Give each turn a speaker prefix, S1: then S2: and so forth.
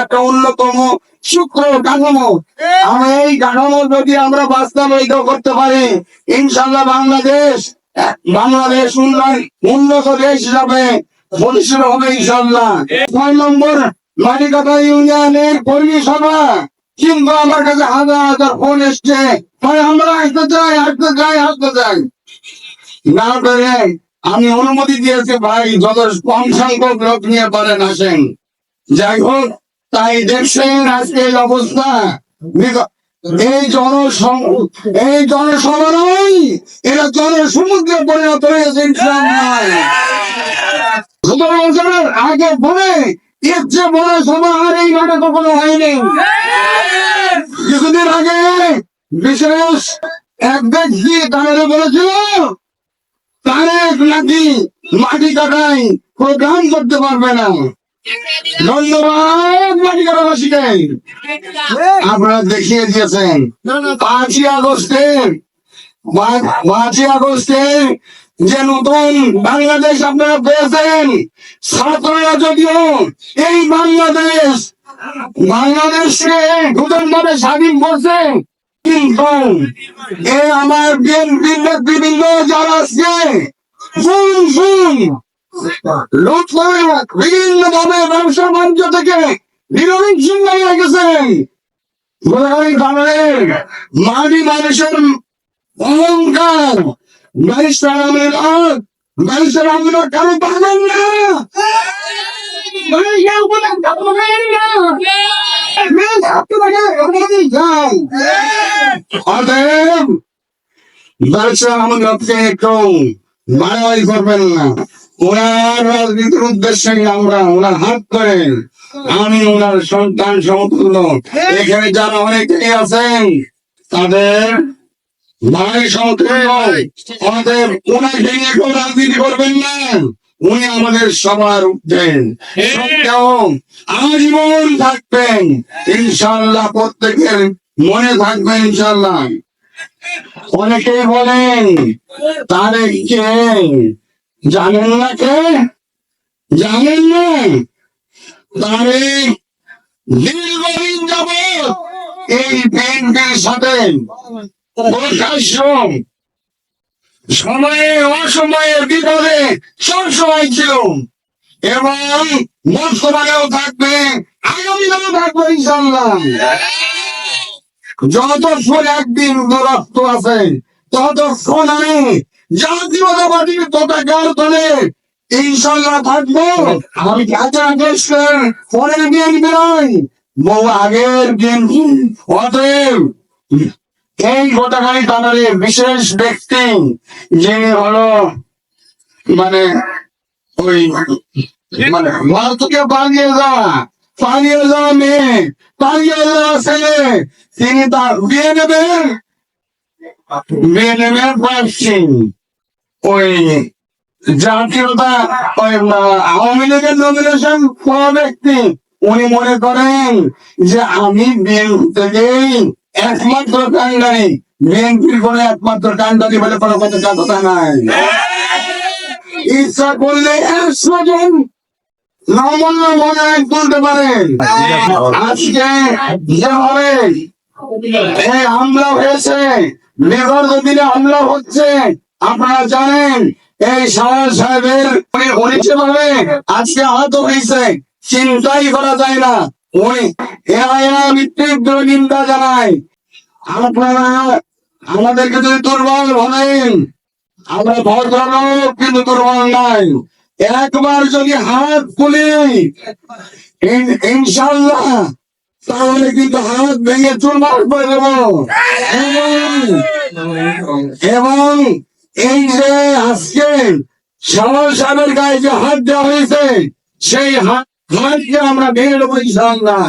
S1: একটা অন্যতম সূক্ষ্ম কাঠামো। এই কাঠামো যদি আমরা বাস্তবায়িত করতে পারি ইনশাল্লাহ বাংলাদেশ বাংলাদেশ দেশ হিসাবে প্রতিষ্ঠিত হবে ইনশাল্লাহ ছয় নম্বর মাটিকাটা ইউনিয়নের কর্মী সভা। কিন্তু আমার কাছে হাজার হাজার ফোন এসছে। আমরা আসতে চাই আসতে চাই আসতে চাই। না করে আমি অনুমতি দিয়েছি ভাই যত কম সংখ্যক লোক নিয়ে পারেন আসেন। যাই হোক তাই দেখছেন আজকে এই অবস্থা। এই জনসং এই জনসভা নয় এটা জনসমুদ্রে পরিণত হয়েছে সতেরো বছরের আগে পরে এর চেয়ে বড় সভা আর এই মাঠে কখনো হয়নি। কিছুদিন আগে বিশেষ এক ব্যক্তি তাদের বলেছিল তারেক নাকি মাটি কাটাই প্রোগ্রাম করতে পারবে না। ধন্যবাদ মাটি কাটাবাসীকে। আপনারা দেখিয়ে দিয়েছেন। পাঁচই আগস্টের পাঁচ- পাঁচই আগস্টের যে নতুন বাংলাদেশ আপনারা পেয়েছেন ছাত্ররা যদিও এই বাংলাদেশ বাংলাদেশকে নতুন ভাবে স্বাধীন করছে আমার নেতৃবৃন্দ যারা আছে শুন লুট করে বিভিন্ন ভাবে ব্যবসা বাণিজ্য থেকে চিন্তা হয়ে গেছেন মাটি মানুষের আমের আর ব্যারিস্টার আমের কারও পাবেন না। ওনার উদ্দেশ্যে আমরা ওনার হাত করেন আমি ওনার সন্তান সমতুল্য। এখানে যারা অনেকেই আছেন, তাদের ভাই সমতুল্য। আমাদের ওনাকে নিয়ে কেউ রাজনীতি করবেন না। উনি আমাদের সবার উঠবেন আজীবন থাকবেন। ইনশাল্লাহ প্রত্যেকের মনে থাকবেন ইনশাল্লাহ অনেকেই বলেন তারে কে? জানেন না কে? জানেন না? তারে দীর্ঘদিন যাব এই বিএনপির সাথে সময়ে অসময়ে বিপদে সবসময় ছিল এবং বর্তমানেও থাকবে, আগামীকালেও থাকবে ইনশাল্লাহ যতক্ষণ একদিন দূরত্ব আছে, তত ততক্ষণ আমি জাতীয়তাবাদীর পতাকার তলে ইনশাল্লাহ থাকব। আমি কাছে আগের পরের দিন নয়? বহু আগের দিন অতএব এই পতাকায় তাদের বিশেষ ব্যক্তি যিনি হলো মানে ওই মানে ঘর থেকে পালিয়ে যাওয়া পালিয়ে যাওয়া মেয়ে, পালিয়ে যাওয়া ছেলে, তিনি তার বিয়ে নেবেন বিয়ে নেবেন পাচ্ছেন ওই জাতীয়তা, ওই আওয়ামী লীগের নমিনেশন পাওয়া ব্যক্তি, উনি মনে করেন যে আমি বিএনপি থেকেই একমাত্র কান্ডারি। বিএনপির কোন একমাত্র কান্ডারি বলে কোনো কথা কথা নাই। ইচ্ছা করলে একশো জন নমন্য মনে তুলতে পারেন আজকে যেভাবে হামলা হয়েছে বিগত দিনে হামলা হচ্ছে। আপনারা জানেন, এই সাওয়ার সাহেবের উনি আজকে আহত হয়েছে। চিন্তাই করা যায় না। এরা তীব্র নিন্দা জানায়। আপনারা, আমাদেরকে যদি দুর্বল ভাবেন আমরা ভদ্রলোক কিন্তু দুর্বল নাই একবার যদি হাত খুলি ইন- ইনশাল্লাহ, তাহলে কিন্তু হাত ভেঙে চুরমার করে দেব। এবং এই যে আজকে সমাজ সাহেবের গায়ে যে হাত দেওয়া হয়েছে, সেই হাত আমরা বেরোবো ইনশাল্লাহ